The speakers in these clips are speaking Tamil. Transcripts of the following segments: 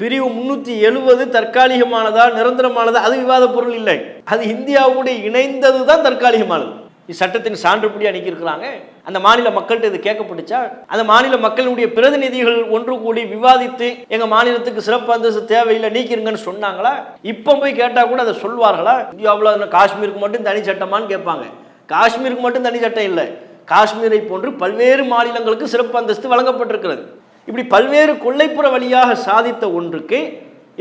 பிரிவு முன்னூற்றி எழுபது தற்காலிகமானதா நிரந்தரமானதா? அது விவாத பொருள் இல்லை. அது இந்தியாவோடு இணைந்தது தான் தற்காலிகமானது இச்சட்டத்தின் சான்றுபடி அணுகியிருக்கிறாங்க அந்த மாநில மக்கள்கிட்ட இது கேட்கப்பட்டுச்சா? அந்த மாநில மக்களுடைய பிரதிநிதிகள் ஒன்று கூடி விவாதித்து எங்கள் மாநிலத்துக்கு சிறப்பு அந்தஸ்து தேவையில்லை நீக்கிருங்கன்னு சொன்னாங்களா? இப்போ போய் கேட்டால் கூட அதை சொல்வார்களா? இந்தியாவில் காஷ்மீருக்கு மட்டும் தனி சட்டமான்னு கேட்பாங்க. காஷ்மீருக்கு மட்டும் தனி சட்டம் இல்லை. காஷ்மீரை போன்று பல்வேறு மாநிலங்களுக்கு சிறப்பு அந்தஸ்து வழங்கப்பட்டிருக்கிறது. இப்படி பல்வேறு கொள்ளைப்புற வழியாக சாதித்த ஒன்றுக்கு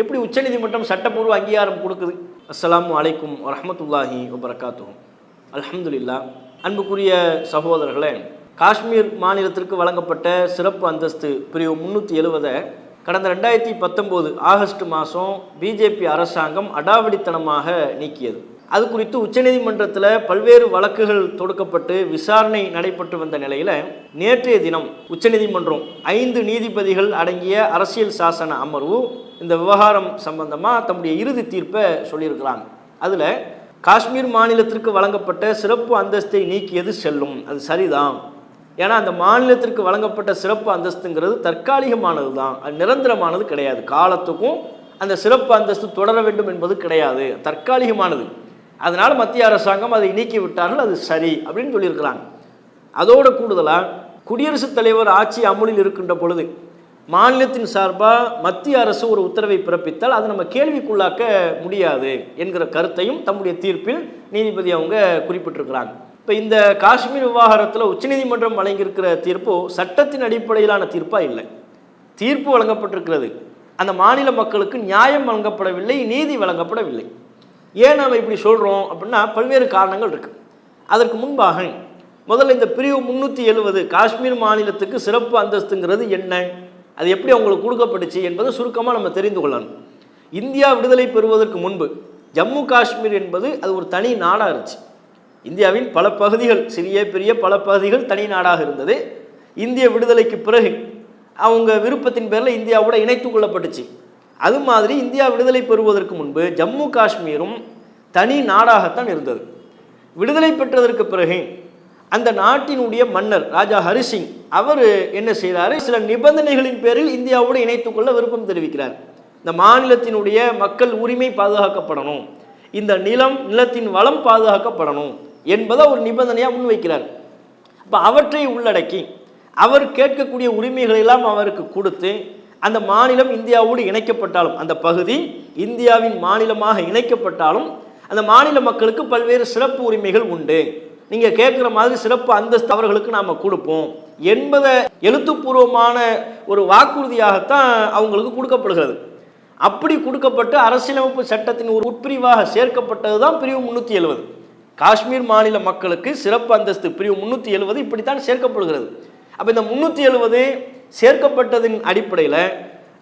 எப்படி உச்சநீதிமன்றம் சட்டப்பூர்வ அங்கீகாரம் கொடுக்குது? அஸ்லாம் வலைக்கும் வரமத்துல்லாஹி வபரகாத்துஹும் அலமதுல்லா அன்புக்குரிய சகோதரர்களே காஷ்மீர் மாநிலத்திற்கு வழங்கப்பட்ட சிறப்பு அந்தஸ்து பிரிவு முந்நூற்றி எழுவதை கடந்த ரெண்டாயிரத்தி பத்தொம்போது ஆகஸ்ட் மாதம் பிஜேபி அரசாங்கம் அடாவடித்தனமாக நீக்கியது. அது குறித்து உச்சநீதிமன்றத்தில் பல்வேறு வழக்குகள் தொடுக்கப்பட்டு விசாரணை நடைபெற்று வந்த நிலையில் நேற்றைய தினம் உச்சநீதிமன்றம் ஐந்து நீதிபதிகள் அடங்கிய அரசியல் சாசன அமர்வு இந்த விவகாரம் சம்பந்தமாக தம்முடைய இறுதி தீர்ப்பை சொல்லியிருக்கிறாங்க. அதில் காஷ்மீர் மாநிலத்திற்கு வழங்கப்பட்ட சிறப்பு அந்தஸ்தை நீக்கியது செல்லும். அது சரிதான். ஏன்னா அந்த மாநிலத்திற்கு வழங்கப்பட்ட சிறப்பு அந்தஸ்துங்கிறது தற்காலிகமானது தான் அது நிரந்தரமானது கிடையாது. காலத்துக்கும் அந்த சிறப்பு அந்தஸ்து தொடர வேண்டும் என்பது கிடையாது. தற்காலிகமானது. அதனால் மத்திய அரசாங்கம் அதை நீக்கி விட்டார்கள் அது சரி அப்படின்னு சொல்லியிருக்கிறாங்க. அதோடு கூடுதலாக குடியரசுத் தலைவர் ஆட்சி அமுலில் இருக்கின்ற பொழுது மாநிலத்தின் சார்பாக மத்திய அரசு ஒரு உத்தரவை பிறப்பித்தால் அது நம்ம கேள்விக்குள்ளாக்க முடியாது என்கிற கருத்தையும் தம்முடைய தீர்ப்பில் நீதிபதி அவங்க குறிப்பிட்டிருக்கிறாங்க. இப்போ இந்த காஷ்மீர் விவகாரத்தில் உச்சநீதிமன்றம் வழங்கியிருக்கிற தீர்ப்பு சட்டத்தின் அடிப்படையிலான தீர்ப்பாக இல்லை. தீர்ப்பு வழங்கப்பட்டிருக்கிறது. அந்த மாநில மக்களுக்கு நியாயம் வழங்கப்படவில்லை நீதி வழங்கப்படவில்லை. ஏன் நாம் இப்படி சொல்கிறோம் அப்படின்னா பல்வேறு காரணங்கள் இருக்குது அதற்கு முன்பாக முதல்ல இந்த பிரிவு முந்நூற்றி எழுவது காஷ்மீர் மாநிலத்துக்கு சிறப்பு அந்தஸ்துங்கிறது என்ன? அது எப்படி அவங்களுக்கு கொடுக்கப்பட்டுச்சு என்பதை சுருக்கமாக நம்ம தெரிந்து கொள்ளணும். இந்தியா விடுதலை பெறுவதற்கு முன்பு ஜம்மு காஷ்மீர் என்பது அது ஒரு தனி நாடாக இருந்துச்சு. இந்தியாவின் பல பகுதிகள் சிறிய பெரிய பல பகுதிகள் தனி நாடாக இருந்தது. இந்திய விடுதலைக்கு பிறகு அவங்க விருப்பத்தின் பேரில் இந்தியாவோட இணைத்து கொள்ளப்பட்டுச்சு. அது மாதிரி இந்தியா விடுதலை பெறுவதற்கு முன்பு ஜம்மு காஷ்மீரும் தனி நாடாகத்தான் இருந்தது. விடுதலை பெற்றதற்கு பிறகு அந்த நாட்டினுடைய மன்னர் ராஜா ஹரிசிங் அவர் என்ன செய்கிறாரு சில நிபந்தனைகளின் பேரில் இந்தியாவோடு இணைத்துக் கொள்ள விருப்பம் தெரிவிக்கிறார். இந்த மாநிலத்தினுடைய மக்கள் உரிமை பாதுகாக்கப்படணும். இந்த நிலம் நிலத்தின் வளம் பாதுகாக்கப்படணும் என்பதை ஒரு நிபந்தனையாக முன்வைக்கிறார். அப்போ அவற்றை உள்ளடக்கி அவர் கேட்கக்கூடிய உரிமைகளை எல்லாம் அவருக்கு கொடுத்து அந்த மாநிலம் இந்தியாவோடு இணைக்கப்பட்டாலும் அந்த பகுதி இந்தியாவின் மாநிலமாக இணைக்கப்பட்டாலும் அந்த மாநில மக்களுக்கு பல்வேறு சிறப்பு உரிமைகள் உண்டு. நீங்கள் கேட்குற மாதிரி சிறப்பு அந்தஸ்து அவர்களுக்கு நாம் கொடுப்போம். என்பதை எழுத்துப்பூர்வமான ஒரு வாக்குறுதியாகத்தான் அவங்களுக்கு கொடுக்கப்படுகிறது. அப்படி கொடுக்கப்பட்டு அரசியலமைப்பு சட்டத்தின் ஒரு உட்பிரிவாக சேர்க்கப்பட்டது தான் பிரிவு முந்நூற்றி எழுபது காஷ்மீர் மாநில மக்களுக்கு சிறப்பு அந்தஸ்து பிரிவு முந்நூற்றி எழுபது இப்படித்தான் சேர்க்கப்படுகிறது. அப்போ இந்த முந்நூற்றி எழுபது சேர்க்கப்பட்டதின் அடிப்படையில்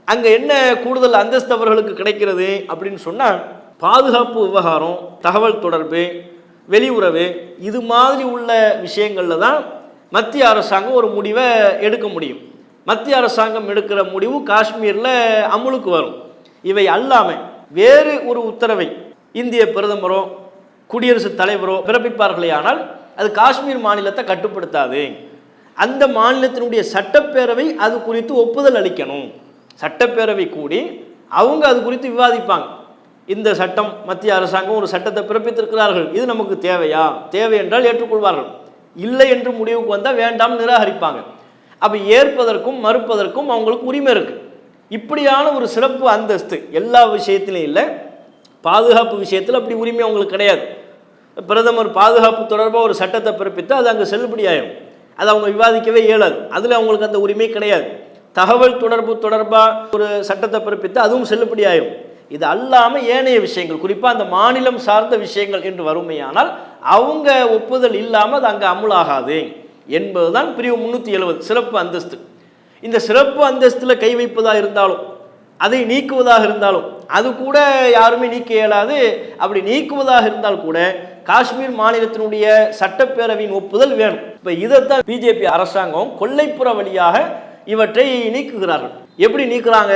அங்கே என்ன கூடுதல் அந்தஸ்து அவர்களுக்கு கிடைக்கிறது அப்படின்னு சொன்னால் பாதுகாப்பு விவகாரம் தகவல் தொடர்பு வெளியுறவு இது மாதிரி உள்ள விஷயங்களில் தான் மத்திய அரசாங்கம் ஒரு முடிவை எடுக்க முடியும். மத்திய அரசாங்கம் எடுக்கிற முடிவு காஷ்மீரில் அமுலுக்கு வரும். இவை அல்லாமல் வேறு ஒரு உத்தரவை இந்திய பிரதமரோ குடியரசுத் தலைவரோ பிறப்பிப்பார்களே ஆனால் அது காஷ்மீர் மாநிலத்தை கட்டுப்படுத்தாது. அந்த மாநிலத்தினுடைய சட்டப்பேரவை அது குறித்து ஒப்புதல் அளிக்கணும். சட்டப்பேரவை கூடி அவங்க அது குறித்து விவாதிப்பாங்க. இந்த சட்டம் மத்திய அரசாங்கம் ஒரு சட்டத்தை பிறப்பித்திருக்கிறார்கள். இது நமக்கு தேவையா? தேவை என்றால் ஏற்றுக்கொள்வார்கள். இல்லை என்று முடிவுக்கு வந்தால் வேண்டாம் நிராகரிப்பாங்க. அப்போ ஏற்பதற்கும் மறுப்பதற்கும் அவங்களுக்கு உரிமை இருக்குது இப்படியான ஒரு சிறப்பு அந்தஸ்து எல்லா விஷயத்திலையும் இல்லை. பாதுகாப்பு விஷயத்தில் அப்படி உரிமை அவங்களுக்கு கிடையாது. பிரதமர் பாதுகாப்பு தொடர்பாக ஒரு சட்டத்தை பிறப்பித்து அது அங்கே செல்லுபடியாயிடும் அது அவங்க விவாதிக்கவே இயலாது. அதில் அவங்களுக்கு அந்த உரிமை கிடையாது. தகவல் தொடர்பு தொடர்பாக ஒரு சட்டத்தை பிறப்பித்து அதுவும் செல்லுபடியாகும் இது அல்லாமல் ஏனைய விஷயங்கள் குறிப்பாக அந்த மாநிலம் சார்ந்த விஷயங்கள் என்று வறுமையானால் அவங்க ஒப்புதல் இல்லாமல் அது அங்கே அமுலாகாது என்பதுதான் பிரிவு முந்நூற்றி எழுபது சிறப்பு அந்தஸ்து. இந்த சிறப்பு அந்தஸ்தில் கை வைப்பதாக இருந்தாலும் அதை நீக்குவதாக இருந்தாலும் அது கூட யாருமே நீக்க இயலாது. அப்படி நீக்குவதாக இருந்தால் கூட காஷ்மீர் மாநிலத்தினுடைய சட்டப்பேரவையின் ஒப்புதல் வேணும். இப்போ இதைத்தான் பிஜேபி அரசாங்கம் கொல்லைப்புற வழியாக இவற்றை நீக்குகிறார்கள். எப்படி நீக்குறாங்க?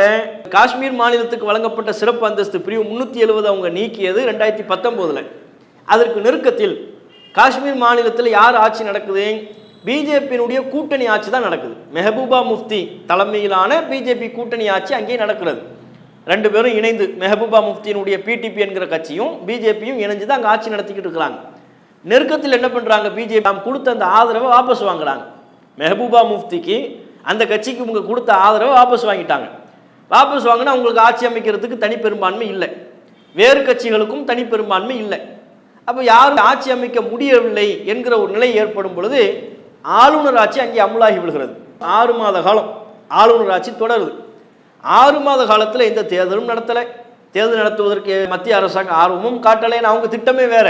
காஷ்மீர் மாநிலத்துக்கு வழங்கப்பட்ட சிறப்பு அந்தஸ்து பிரிவு முந்நூற்றி எழுபது அவங்க நீக்கியது ரெண்டாயிரத்தி பத்தொம்போதில் அதற்கு நெருக்கத்தில் காஷ்மீர் மாநிலத்தில் யார் ஆட்சி நடக்குது? பிஜேபியினுடைய கூட்டணி ஆட்சி தான் நடக்குது. மெஹபூபா முஃப்தி தலைமையிலான பிஜேபி கூட்டணி ஆட்சி அங்கே நடக்கிறது. ரெண்டு பேரும் இணைந்து மெஹபூபா முஃப்தியினுடைய பிடிபி என்கிற கட்சியும் பிஜேபியும் இணைஞ்சு தான் அங்கே ஆட்சி நடத்திக்கிட்டு இருக்கிறாங்க. நெருக்கத்தில் என்ன பண்ணுறாங்க பிஜேபி நாம் கொடுத்த அந்த ஆதரவை வாபஸ் வாங்குறாங்க. மெஹபூபா முஃப்திக்கு அந்த கட்சிக்கு இவங்க கொடுத்த ஆதரவை வாபஸ் வாங்கிட்டாங்க. வாபஸ் வாங்கினா அவங்களுக்கு ஆட்சி அமைக்கிறதுக்கு தனிப்பெரும்பான்மை இல்லை. வேறு கட்சிகளுக்கும் தனிப்பெரும்பான்மை இல்லை. அப்போ யாரும் ஆட்சி அமைக்க முடியவில்லை என்கிற ஒரு நிலை ஏற்படும் பொழுது ஆளுநர் ஆட்சி அங்கே அமுலாகி விடுகிறது ஆறு மாத காலம் ஆளுநர் ஆட்சி தொடருது. ஆறு மாத காலத்தில் எந்த தேர்தலும் நடத்தலை. தேர்தல் நடத்துவதற்கு மத்திய அரசாங்கம் ஆர்வமும் காட்டலைன்னு அவங்க திட்டமே வேற.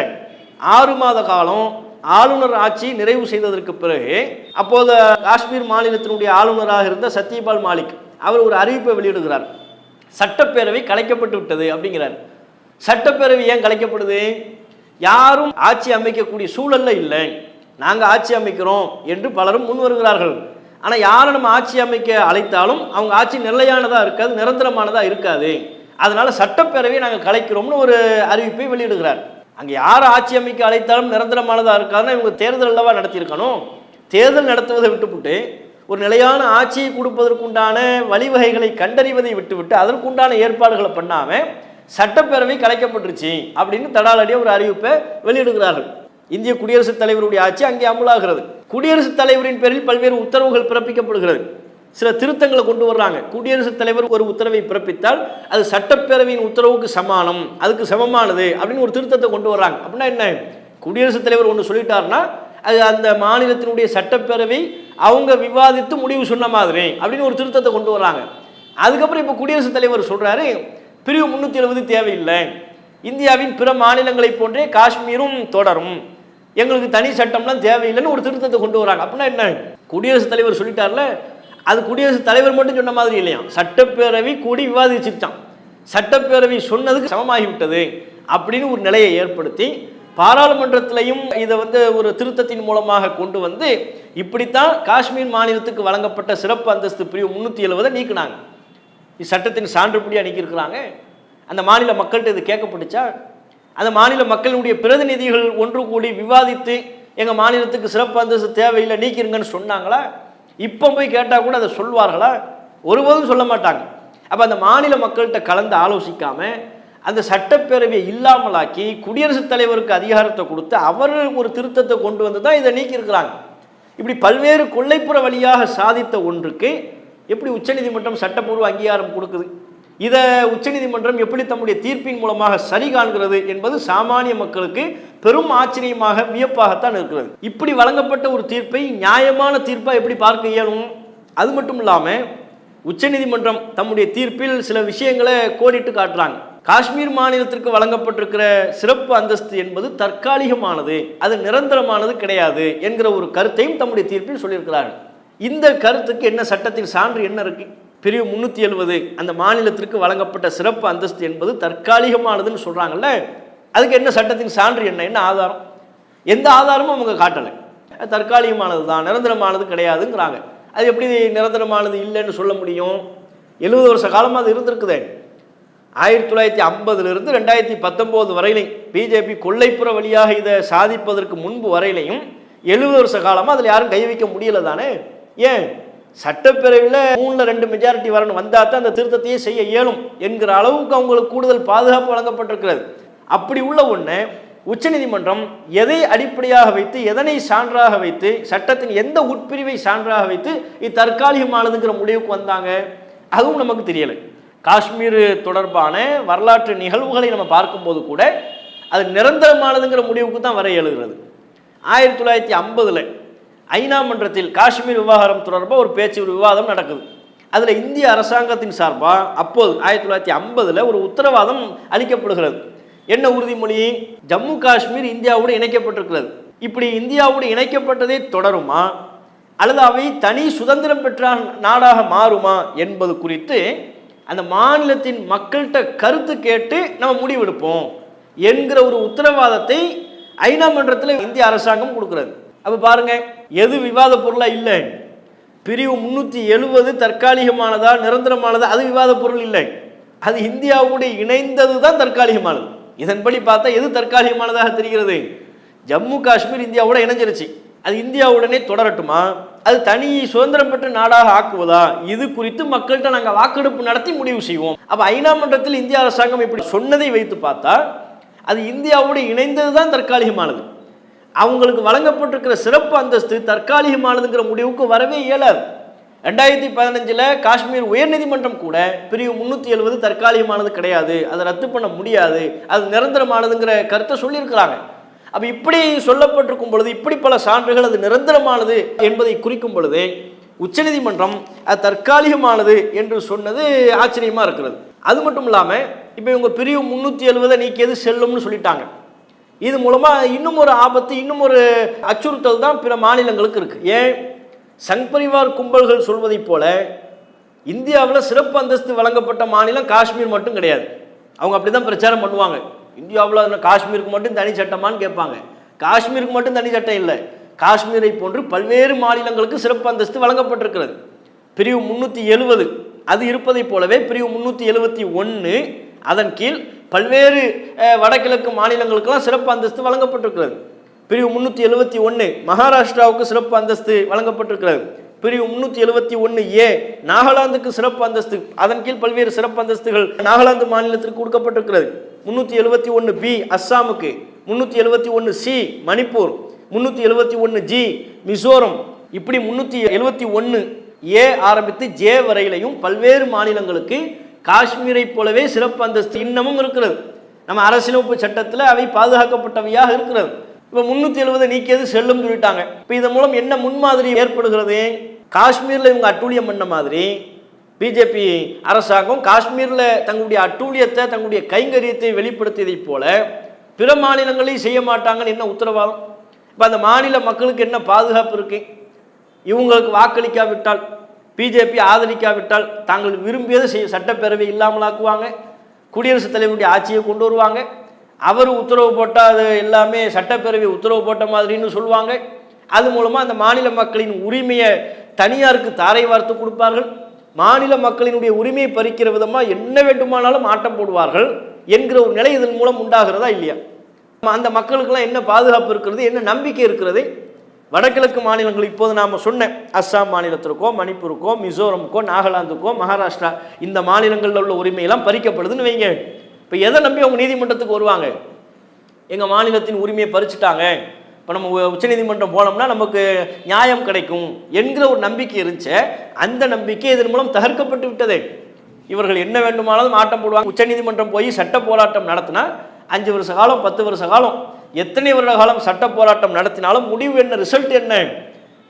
ஆறு மாத காலம் ஆளுநர் ஆட்சி நிறைவு செய்ததற்கு பிறகு அப்போது காஷ்மீர் மாநிலத்தினுடைய ஆளுநராக இருந்த சத்யபால் மாலிக் அவர் ஒரு அறிவிப்பை வெளியிடுகிறார். சட்டப்பேரவை கலைக்கப்பட்டு விட்டது அப்படிங்கிறார். சட்டப்பேரவை ஏன் கலைக்கப்படுது? யாரும் ஆட்சி அமைக்கக்கூடிய சூழல்ல இல்லை. நாங்கள் ஆட்சி அமைக்கிறோம் என்று பலரும் முன் வருகிறார்கள். ஆனால் யாரை நம்ம ஆட்சி அமைக்க அழைத்தாலும் அவங்க ஆட்சி நிலையானதாக இருக்காது நிரந்தரமானதாக இருக்காது. அதனால் சட்டப்பேரவையை நாங்கள் கலைக்கிறோம்னு ஒரு அறிவிப்பை வெளியிடுகிறார். அங்கே யார் ஆட்சி அமைக்க அழைத்தாலும் நிரந்தரமானதாக இருக்காதுன்னா இவங்க தேர்தல் அல்லவா நடத்தியிருக்கணும்? தேர்தல் நடத்துவதை விட்டுவிட்டு ஒரு நிலையான ஆட்சியை கொடுப்பதற்குண்டான வழிவகைகளை கண்டறிவதை விட்டுவிட்டு அதற்குண்டான ஏற்பாடுகளை பண்ணாமல் சட்டப்பேரவை கலைக்கப்பட்டுருச்சு அப்படின்னு தடாலடியாக ஒரு அறிவிப்பை வெளியிடுகிறார்கள். இந்திய குடியரசுத் தலைவருடைய ஆட்சி அங்கே அமுலாகிறது. குடியரசுத் தலைவரின் பேரில் பல்வேறு உத்தரவுகள் பிறப்பிக்கப்படுகிறது. சில திருத்தங்களை கொண்டு வர்றாங்க. குடியரசுத் தலைவர் ஒரு உத்தரவை பிறப்பித்தால் அது சட்டப்பேரவையின் உத்தரவுக்கு சமானம் அதுக்கு சமமானது அப்படின்னு ஒரு திருத்தத்தை கொண்டு வர்றாங்க. அப்படின்னா என்ன? குடியரசுத் தலைவர் ஒன்று சொல்லிட்டாருன்னா அது அந்த மாநிலத்தினுடைய சட்டப்பேரவை அவங்க விவாதித்து முடிவு சொன்ன மாதிரி அப்படின்னு ஒரு திருத்தத்தை கொண்டு வர்றாங்க. அதுக்கப்புறம் இப்போ குடியரசுத் தலைவர் சொல்றாரு பிரிவு முன்னூற்றி எழுபது தேவையில்லை. இந்தியாவின் பிற மாநிலங்களைப் போன்றே காஷ்மீரும் தொடரும். எங்களுக்கு தனி சட்டம்லாம் தேவையில்லைன்னு ஒரு திருத்தத்தை கொண்டு வராங்க. அப்படின்னா என்ன? குடியரசுத் தலைவர் சொல்லிட்டார்ல அது குடியரசுத் தலைவர் மட்டும் சொன்ன மாதிரி இல்லையா? சட்டப்பேரவை கூடி விவாதிச்சிருச்சான் சட்டப்பேரவை சொன்னதுக்கு சமமாகிவிட்டது அப்படின்னு ஒரு நிலையை ஏற்படுத்தி பாராளுமன்றத்திலையும் இதை வந்து ஒரு திருத்தத்தின் மூலமாக கொண்டு வந்து இப்படித்தான் காஷ்மீர் மாநிலத்துக்கு வழங்கப்பட்ட சிறப்பு அந்தஸ்து பிரிவு முன்னூற்றி எழுபதை நீக்கினாங்க. இச்சட்டத்தின் சான்றுபடி அணுகியிருக்கிறாங்க அந்த மாநில மக்கள்கிட்ட இது கேட்கப்பட்டுச்சா? அந்த மாநில மக்களுடைய பிரதிநிதிகள் ஒன்று கூடி விவாதித்து எங்கள் மாநிலத்துக்கு சிறப்பு அந்தஸ்து தேவையில்லை நீக்கிருங்கன்னு சொன்னாங்களா? இப்போ போய் கேட்டால் கூட அதை சொல்வார்களா? ஒருபோதும் சொல்ல மாட்டாங்க. அப்போ அந்த மாநில மக்கள்கிட்ட கலந்து ஆலோசிக்காமல் அந்த சட்டப்பேரவையை இல்லாமலாக்கி குடியரசுத் தலைவருக்கு அதிகாரத்தை கொடுத்து அவர் ஒரு திருத்தத்தை கொண்டு வந்து தான் இதை நீக்கியிருக்கிறாங்க. இப்படி பல்வேறு கொள்ளைப்புற வழியாக சாதித்த ஒன்றுக்கு எப்படி உச்சநீதிமன்றம் சட்டப்பூர்வ அங்கீகாரம் கொடுக்குது? இதை உச்சநீதிமன்றம் எப்படி தம்முடைய தீர்ப்பின் மூலமாக சரி காண்கிறது என்பது சாமானிய மக்களுக்கு பெரும் ஆச்சரியமாக வியப்பாகத்தான் இருக்கிறது. இப்படி வழங்கப்பட்ட ஒரு தீர்ப்பை நியாயமான தீர்ப்பாக எப்படி பார்க்க இயலும்? அது மட்டும் இல்லாமல் உச்சநீதிமன்றம் தம்முடைய தீர்ப்பில் சில விஷயங்களை கோடிட்டு காட்டுறாங்க. காஷ்மீர் மாநிலத்திற்கு வழங்கப்பட்டிருக்கிற சிறப்பு அந்தஸ்து என்பது தற்காலிகமானது அது நிரந்தரமானது கிடையாது என்கிற ஒரு கருத்தையும் தம்முடைய தீர்ப்பில் சொல்லியிருக்கிறார்கள். இந்த கருத்துக்கு என்ன சட்டத்தின் சான்று என்ன இருக்கு? பிரிவு முந்நூற்றி எழுபது அந்த மாநிலத்திற்கு வழங்கப்பட்ட சிறப்பு அந்தஸ்து என்பது தற்காலிகமானதுன்னு சொல்கிறாங்கல்ல அதுக்கு என்ன சட்டத்தின் சான்று என்ன? என்ன ஆதாரம்? எந்த ஆதாரமும் அவங்க காட்டலை. தற்காலிகமானது தான் நிரந்தரமானது கிடையாதுங்கிறாங்க. அது எப்படி நிரந்தரமானது இல்லைன்னு சொல்ல முடியும்? எழுபது வருஷ காலமாக அது இருந்திருக்குதே. ஆயிரத்தி தொள்ளாயிரத்தி ஐம்பதுலேருந்து ரெண்டாயிரத்தி பத்தொம்போது வரையிலையும் பிஜேபி கொள்ளைப்புற வழியாக இதை சாதிப்பதற்கு முன்பு வரையிலையும் எழுபது வருஷ காலமாக அதில் யாரும் கை வைக்க முடியல தானே? ஏன்? சட்டப்பேரவையில் மூணில் ரெண்டு மெஜாரிட்டி வரணும். வந்தால் தான் அந்த திருத்தத்தையே செய்ய இயலும் என்கிற அளவுக்கு அவங்களுக்கு கூடுதல் பாதுகாப்பு வழங்கப்பட்டிருக்கிறது. அப்படி உள்ள ஒன்று உச்சநீதிமன்றம் எதை அடிப்படையாக வைத்து எதனை சான்றாக வைத்து சட்டத்தின் எந்த உட்பிரிவை சான்றாக வைத்து இது தற்காலிகமானதுங்கிற முடிவுக்கு வந்தாங்க? அதுவும் நமக்கு தெரியலை. காஷ்மீர் தொடர்பான வரலாற்று நிகழ்வுகளை நம்ம பார்க்கும்போது கூட அது நிரந்தரமானதுங்கிற முடிவுக்கு தான் வர எழுகிறது ஆயிரத்தி தொள்ளாயிரத்தி ஐம்பதில் ஐநா மன்றத்தில் காஷ்மீர் விவகாரம் தொடர்பாக ஒரு பேச்சு ஒரு விவாதம் நடக்குது. அதில் இந்திய அரசாங்கத்தின் சார்பாக அப்போது ஆயிரத்தி தொள்ளாயிரத்தி ஐம்பதில் ஒரு உத்தரவாதம் அளிக்கப்படுகிறது. என்ன உறுதிமொழி? ஜம்மு காஷ்மீர் இந்தியாவோடு இணைக்கப்பட்டிருக்கிறது. இப்படி இந்தியாவோடு இணைக்கப்பட்டதே தொடருமா? அல்லது அவை தனி சுதந்திரம் பெற்ற நாடாக மாறுமா என்பது குறித்து அந்த மாநிலத்தின் மக்கள்கிட்ட கருத்து கேட்டு நம்ம முடிவெடுப்போம் என்கிற ஒரு உத்தரவாதத்தை ஐநா மன்றத்தில் இந்திய அரசாங்கம் கொடுக்கிறது. அப்போ பாருங்க எது விவாத பொருளாக இல்லை. பிரிவு முன்னூற்றி எழுபது தற்காலிகமானதா நிரந்தரமானதா? அது விவாத பொருள் இல்லை. அது இந்தியாவோடு இணைந்தது தான் தற்காலிகமானது. இதன்படி பார்த்தா எது தற்காலிகமானதாக தெரிகிறது? ஜம்மு காஷ்மீர் இந்தியாவோட இணைஞ்சிருச்சு. அது இந்தியாவுடனே தொடரட்டுமா? அது தனி சுதந்திரம் பெற்ற நாடாக ஆக்குவதா? இது குறித்து மக்கள்கிட்ட நாங்கள் வாக்கெடுப்பு நடத்தி முடிவு செய்வோம். அப்போ ஐநா மன்றத்தில் இந்திய அரசாங்கம் இப்படி சொன்னதை வைத்து பார்த்தா அது இந்தியாவோடு இணைந்தது தான் தற்காலிகமானது. அவங்களுக்கு வழங்கப்பட்டிருக்கிற சிறப்பு அந்தஸ்து தற்காலிகமானதுங்கிற முடிவுக்கு வரவே இயலாது. ரெண்டாயிரத்தி பதினஞ்சில் காஷ்மீர் உயர்நீதிமன்றம் கூட பிரிவு முந்நூற்றி எழுபது தற்காலிகமானது கிடையாது. அதை ரத்து பண்ண முடியாது. அது நிரந்தரமானதுங்கிற கருத்தை சொல்லியிருக்கிறாங்க. அப்போ இப்படி சொல்லப்பட்டிருக்கும் பொழுது இப்படி பல சான்றுகள் அது நிரந்தரமானது என்பதை குறிக்கும் பொழுது உச்சநீதிமன்றம் அது தற்காலிகமானது என்று சொன்னது ஆச்சரியமாக இருக்கிறது. அது மட்டும் இல்லாமல் இப்போ இவங்க பிரிவு முந்நூற்றி எழுபதை நீக்கியது செல்லும்னு சொல்லிட்டாங்க. இது மூலமாக இன்னும் ஒரு ஆபத்து இன்னும் ஒரு அச்சுறுத்தல் தான் பிற மாநிலங்களுக்கு இருக்குது ஏன்? சங் பரிவார் கும்பல்கள் சொல்வதைப் போல இந்தியாவில் சிறப்பு அந்தஸ்து வழங்கப்பட்ட மாநிலம் காஷ்மீர் மட்டும் கிடையாது. அவங்க அப்படி தான் பிரச்சாரம் பண்ணுவாங்க. இந்தியாவில் காஷ்மீருக்கு மட்டும் தனி சட்டமான்னு கேட்பாங்க. காஷ்மீருக்கு மட்டும் தனி சட்டம் இல்லை. காஷ்மீரை போன்று பல்வேறு மாநிலங்களுக்கு சிறப்பு அந்தஸ்து வழங்கப்பட்டிருக்கிறது. பிரிவு முந்நூற்றி எழுபது அது இருப்பதைப் போலவே பிரிவு முந்நூற்றி எழுபத்தி ஒன்று அதன் கீழ் பல்வேறு வடகிழக்கு மாநிலங்களுக்கெல்லாம் சிறப்பு அந்தஸ்து வழங்கப்பட்டிருக்கிறது. பிரிவு முந்நூற்றி எழுபத்தி ஒன்று மகாராஷ்டிராவுக்கு சிறப்பு அந்தஸ்து வழங்கப்பட்டிருக்கிறது. பிரிவு முந்நூற்றி எழுபத்தி ஒன்று ஏ நாகாலாந்துக்கு சிறப்பு அந்தஸ்து. அதன் கீழ் பல்வேறு சிறப்பு அந்தஸ்துகள் நாகாலாந்து மாநிலத்திற்கு கொடுக்கப்பட்டிருக்கிறது. முந்நூற்றி எழுபத்தி ஒன்று பி அஸ்ஸாமுக்கு முந்நூற்றி எழுபத்தி ஒன்று சி மணிப்பூர் முந்நூற்றி எழுபத்தி ஒன்று ஜி மிசோரம். இப்படி முந்நூற்றி எழுபத்தி ஒன்று ஏ ஆரம்பித்து ஜே வரையிலையும் பல்வேறு மாநிலங்களுக்கு காஷ்மீரை போலவே சிறப்பு அந்தஸ்து இன்னமும் இருக்கிறது. நம்ம அரசியலமைப்பு சட்டத்தில் அவை பாதுகாக்கப்பட்டவையாக இருக்கிறது. இப்போ முந்நூற்றி எழுபது நீக்கியது செல்லும் சொல்லிட்டாங்க. இப்போ இதன் மூலம் என்ன முன்மாதிரி ஏற்படுகிறது? காஷ்மீரில் இவங்க அட்டூழியம் பண்ண மாதிரி பிஜேபி அரசாங்கம் காஷ்மீரில் தங்களுடைய அட்டூழியத்தை தங்களுடைய கைங்கரியத்தை வெளிப்படுத்தியதைப் போல பிற மாநிலங்களையும் செய்ய மாட்டாங்கன்னு என்ன உத்தரவாதம்? இப்போ அந்த மாநில மக்களுக்கு என்ன பாதுகாப்பு இருக்கு? இவங்களுக்கு வாக்களிக்காவிட்டால் பிஜேபி ஆதரிக்காவிட்டால் தாங்கள் விரும்பியதை செய்ய சட்டப்பேரவை இல்லாமலாக்குவாங்க. குடியரசுத் தலைவருடைய ஆட்சியை கொண்டு வருவாங்க. அவர் உத்தரவு போட்டால் அது எல்லாமே சட்டப்பேரவை உத்தரவு போட்ட மாதிரின்னு சொல்லுவாங்க. அது மூலமாக அந்த மாநில மக்களின் உரிமையை தனியாருக்கு தாரை வார்த்து கொடுப்பார்கள். மாநில மக்களினுடைய உரிமையை பறிக்கிற விதமாக என்ன வேண்டுமானாலும் ஆட்டம் போடுவார்கள் என்கிற ஒரு நிலை இதன் மூலம் உண்டாகிறதா இல்லையா? அந்த மக்களுக்கெல்லாம் என்ன பாதுகாப்பு இருக்கிறது என்ன நம்பிக்கை இருக்கிறது வடகிழக்கு மாநிலங்கள் இப்போது நாம் சொன்னேன் அஸ்ஸாம் மாநிலத்திற்கோ மணிப்பூருக்கோ மிசோரமுக்கோ நாகாலாந்துக்கோ மகாராஷ்டிரா இந்த மாநிலங்களில் உள்ள உரிமையெல்லாம் பறிக்கப்படுதுன்னு வைங்க. இப்போ எதை நம்பி அவங்க நீதிமன்றத்துக்கு வருவாங்க? எங்கள் மாநிலத்தின் உரிமையை பறிச்சுட்டாங்க. இப்போ நம்ம உச்சநீதிமன்றம் போனோம்னா நமக்கு நியாயம் கிடைக்கும் என்கிற ஒரு நம்பிக்கை இருந்துச்சு. அந்த நம்பிக்கை இதன் மூலம் தகர்க்கப்பட்டு விட்டது. இவர்கள் என்ன வேண்டுமானாலும் ஆட்டம் போடுவாங்க. உச்சநீதிமன்றம் போய் சட்ட போராட்டம் நடத்தினா அஞ்சு வருஷ காலம் பத்து வருஷ காலம் எத்தனை வருட காலம் சட்ட போராட்டம் நடத்தினாலும் முடிவு என்ன ரிசல்ட் என்ன?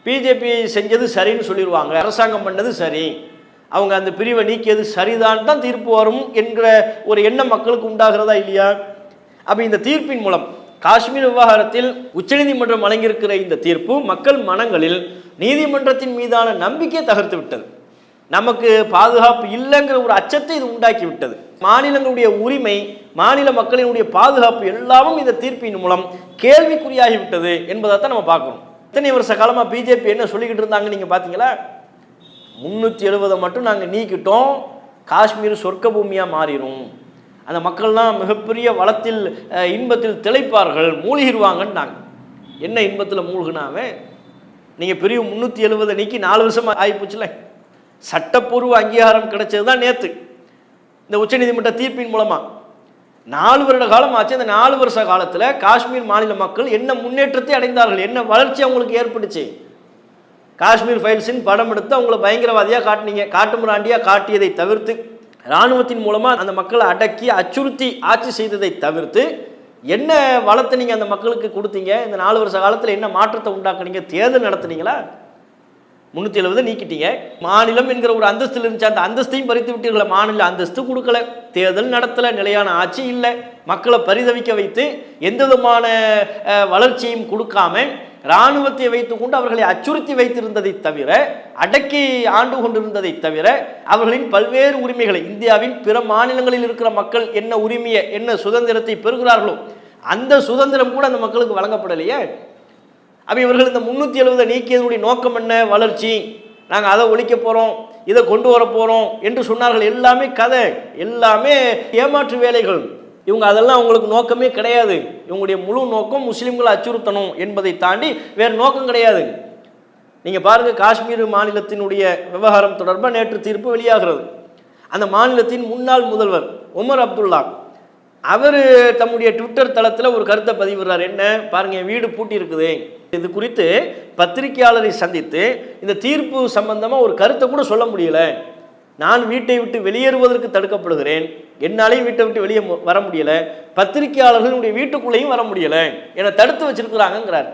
பிஜேபி செஞ்சது சரின்னு சொல்லிடுவாங்க அரசாங்கம் பண்ணது சரி. அவங்க அந்த பிரிவை நீக்கியது சரிதான் தான் தீர்ப்பு வரும் என்கிற ஒரு எண்ணம் மக்களுக்கு உண்டாகிறதா இல்லையா? அப்போ இந்த தீர்ப்பின் மூலம் காஷ்மீர் விவகாரத்தில் உச்சநீதிமன்றம் வழங்கியிருக்கிற இந்த தீர்ப்பு மக்கள் மனங்களில் நீதிமன்றத்தின் மீதான நம்பிக்கையை தகர்த்து விட்டது. நமக்கு பாதுகாப்பு இல்லைங்கிற ஒரு அச்சத்தை இது உண்டாக்கி விட்டது. மாநிலங்களுடைய உரிமை மாநில மக்களினுடைய பாதுகாப்பு எல்லாமும் இந்த தீர்ப்பின் மூலம் கேள்விக்குறியாகிவிட்டது என்பதை தான் நம்ம பார்க்கணும். இத்தனை வருஷ காலமாக பிஜேபி என்ன சொல்லிக்கிட்டு இருந்தாங்க நீங்கள் பார்த்தீங்களா? முந்நூற்றி எழுபதை மட்டும் நாங்கள் நீக்கிட்டோம். காஷ்மீர் சொர்க்க பூமியாக மாறிடும் அந்த மக்கள்லாம் மிகப்பெரிய வளத்தில் இன்பத்தில் திளைப்பார்கள் மூழ்கிடுவாங்கன்னாங்க என்ன இன்பத்தில் மூழ்கினாவே நீங்கள் பெரிய முந்நூற்றி எழுபதை நீக்கி நாலு வருஷமாக ஆகிப்போச்சுல சட்டப்பூர்வ அங்கீகாரம் கிடைச்சது தான் நேற்று இந்த உச்சநீதிமன்ற தீர்ப்பின் மூலமாக நாலு வருட காலம் ஆச்சு. அந்த நாலு வருஷ காலத்தில் காஷ்மீர் மாநில மக்கள் என்ன முன்னேற்றத்தை அடைந்தார்கள்? என்ன வளர்ச்சி அவங்களுக்கு ஏற்பட்டுச்சு? காஷ்மீர் ஃபைல்ஸின் படம் எடுத்து அவங்கள பயங்கரவாதியாக காட்டினீங்க. காட்டுமிராண்டியாக காட்டியதை தவிர்த்து இராணுவத்தின் மூலமாக அந்த மக்களை அடக்கி அச்சுறுத்தி ஆட்சி செய்ததை தவிர்த்து என்ன வளத்தை நீங்கள் அந்த மக்களுக்கு கொடுத்தீங்க? இந்த நாலு வருஷ காலத்தில் என்ன மாற்றத்தை உண்டாக்குனீங்க? தேர்தல் நடத்துனீங்களா? முந்நூற்றி எழுபது நீக்கிட்டீங்க. மாநிலம் என்கிற ஒரு அந்தஸ்தில் இருந்துச்சு. அந்த அந்தஸ்தையும் பறித்து விட்டீர்களே மாநில அந்தஸ்து கொடுக்கல. தேர்தல் நடத்தல நிலையான ஆட்சி இல்லை. மக்களை பரிதவிக்க வைத்து எந்த விதமான வளர்ச்சியும் கொடுக்காம இராணுவத்தை வைத்துக்கொண்டு அவர்களை அச்சுறுத்தி வைத்திருந்ததை தவிர அடக்கி ஆண்டு கொண்டிருந்ததை தவிர அவர்களின் பல்வேறு உரிமைகளை இந்தியாவின் பிற மாநிலங்களில் இருக்கிற மக்கள் என்ன உரிமையை என்ன சுதந்திரத்தை பெறுகிறார்களோ அந்த சுதந்திரம் கூட அந்த மக்களுக்கு வழங்கப்படலையே? அப்போ இவர்கள் இந்த முந்நூற்றி எழுபதை நீக்கியதனுடைய நோக்கம் என்ன? வளர்ச்சி. நாங்கள் அதை ஒழிக்க போகிறோம் இதை கொண்டு வர போகிறோம் என்று சொன்னார்கள். எல்லாமே கதை எல்லாமே ஏமாற்று வேலைகள். இவங்க அதெல்லாம் அவங்களுக்கு நோக்கமே கிடையாது. இவங்களுடைய முழு நோக்கம் முஸ்லீம்களை அச்சுறுத்தணும் என்பதை தாண்டி வேறு நோக்கம் கிடையாது. நீங்கள் பாருங்கள் காஷ்மீர் மாநிலத்தினுடைய விவகாரம் தொடர்பாக நேற்று தீர்ப்பு வெளியாகிறது. அந்த மாநிலத்தின் முன்னாள் முதல்வர் உமர் அப்துல்லா அவர் தம்முடைய ட்விட்டர் தளத்தில் ஒரு கருத்தை பதிவிடுறார். என்ன? பாருங்க என் வீடு பூட்டி இருக்குது. இது குறித்து பத்திரிகையாளரை சந்தித்து இந்த தீர்ப்பு சம்பந்தமாக ஒரு கருத்தை கூட சொல்ல முடியல. நான் வீட்டை விட்டு வெளியேறுவதற்கு தடுக்கப்படுகிறேன். என்னாலையும் வீட்டை விட்டு வெளியே வர முடியல. பத்திரிகையாளர்களுடைய வீட்டுக்குள்ளேயும் வர முடியல. என்னை தடுத்து வச்சிருக்கிறாங்கிறார்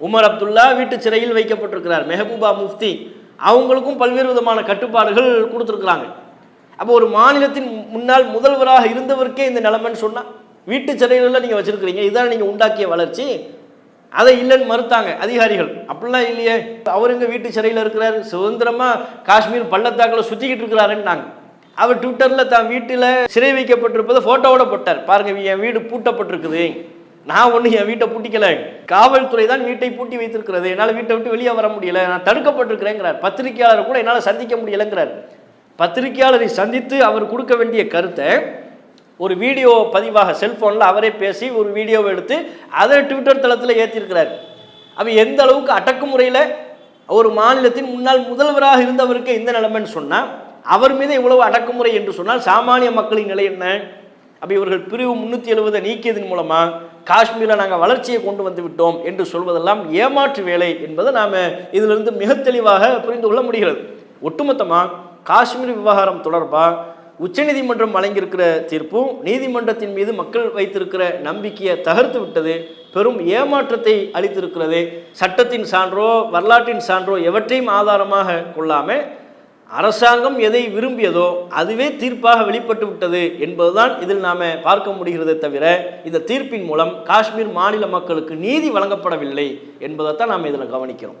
உமர் அப்துல்லா வீட்டு சிறையில் வைக்கப்பட்டிருக்கிறார். மெஹபூபா முஃப்தி. அவங்களுக்கும் பல்வேறு விதமான கட்டுப்பாடுகள் கொடுத்துருக்குறாங்க. அப்போ ஒரு மாநிலத்தின் முன்னாள் முதல்வராக இருந்தவருக்கே இந்த நிலைமைன்னு சொன்னால் வீட்டு சிறைகளில் நீங்கள் வச்சுருக்கிறீங்க இதுதான் நீங்கள் உண்டாக்கிய வளர்ச்சி. அதை இல்லைன்னு மறுத்தாங்க அதிகாரிகள். அப்படிலாம் இல்லையே. அவர் எங்க வீட்டு சிறையில் இருக்கிறார் சுதந்திரமாக காஷ்மீர் பள்ளத்தாக்கில் சுற்றிக்கிட்டு இருக்கிறாருன்னாங்க. அவர் ட்விட்டரில் தான் வீட்டில் சிறை வைக்கப்பட்டிருப்பதை ஃபோட்டோவோட போட்டார். பாருங்க என் வீடு பூட்டப்பட்டிருக்குது. நான் ஒன்றும் என் வீட்டை பூட்டிக்கல. காவல்துறை தான் வீட்டை பூட்டி வைத்திருக்கிறது. என்னால் வீட்டை விட்டு வெளியே வர முடியல. நான் தடுக்கப்பட்டிருக்கிறேங்கிறார். பத்திரிகையாளர் கூட என்னால் சந்திக்க முடியலைங்கிறார். பத்திரிகையாளரை சந்தித்து அவர் கொடுக்க வேண்டிய கருத்தை ஒரு வீடியோ பதிவாக செல்போனில் அவரே பேசி ஒரு வீடியோவை எடுத்து அதை ட்விட்டர் தளத்தில் ஏற்றிருக்கிறார் அப்போ எந்த அளவுக்கு அடக்குமுறையில் ஒரு மாநிலத்தின் முன்னாள் முதல்வராக இருந்தவருக்கு இந்த நிலைமைன்னு சொன்னால் அவர் மீது இவ்வளவு அடக்குமுறை என்று சொன்னால் சாமானிய மக்களின் நிலை என்ன? அப்போ இவர்கள் பிரிவு முன்னூற்றி எழுபதை நீக்கியதன் மூலமாக காஷ்மீரில் நாங்கள் வளர்ச்சியை கொண்டு வந்து விட்டோம் என்று சொல்வதெல்லாம் ஏமாற்று வேலை என்பதை நாம் இதிலிருந்து மிக தெளிவாக புரிந்து கொள்ள முடிகிறது. ஒட்டுமொத்தமாக காஷ்மீர் விவகாரம் தொடர்பாக உச்சநீதிமன்றம் வழங்கியிருக்கிற தீர்ப்பும் நீதிமன்றத்தின் மீது மக்கள் வைத்திருக்கிற நம்பிக்கையை தகர்த்து விட்டது பெரும் ஏமாற்றத்தை அளித்திருக்கிறது. சட்டத்தின் சான்றோ வரலாற்றின் சான்றோ எவற்றையும் ஆதாரமாக கொள்ளாமல் அரசாங்கம் எதை விரும்பியதோ அதுவே தீர்ப்பாக வெளிப்பட்டு விட்டது என்பதுதான் இதில் நாம் பார்க்க முடிகிறதே தவிர இந்த தீர்ப்பின் மூலம் காஷ்மீர் மாநில மக்களுக்கு நீதி வழங்கப்படவில்லை என்பதைத்தான் நாம் இதில் கவனிக்கிறோம்.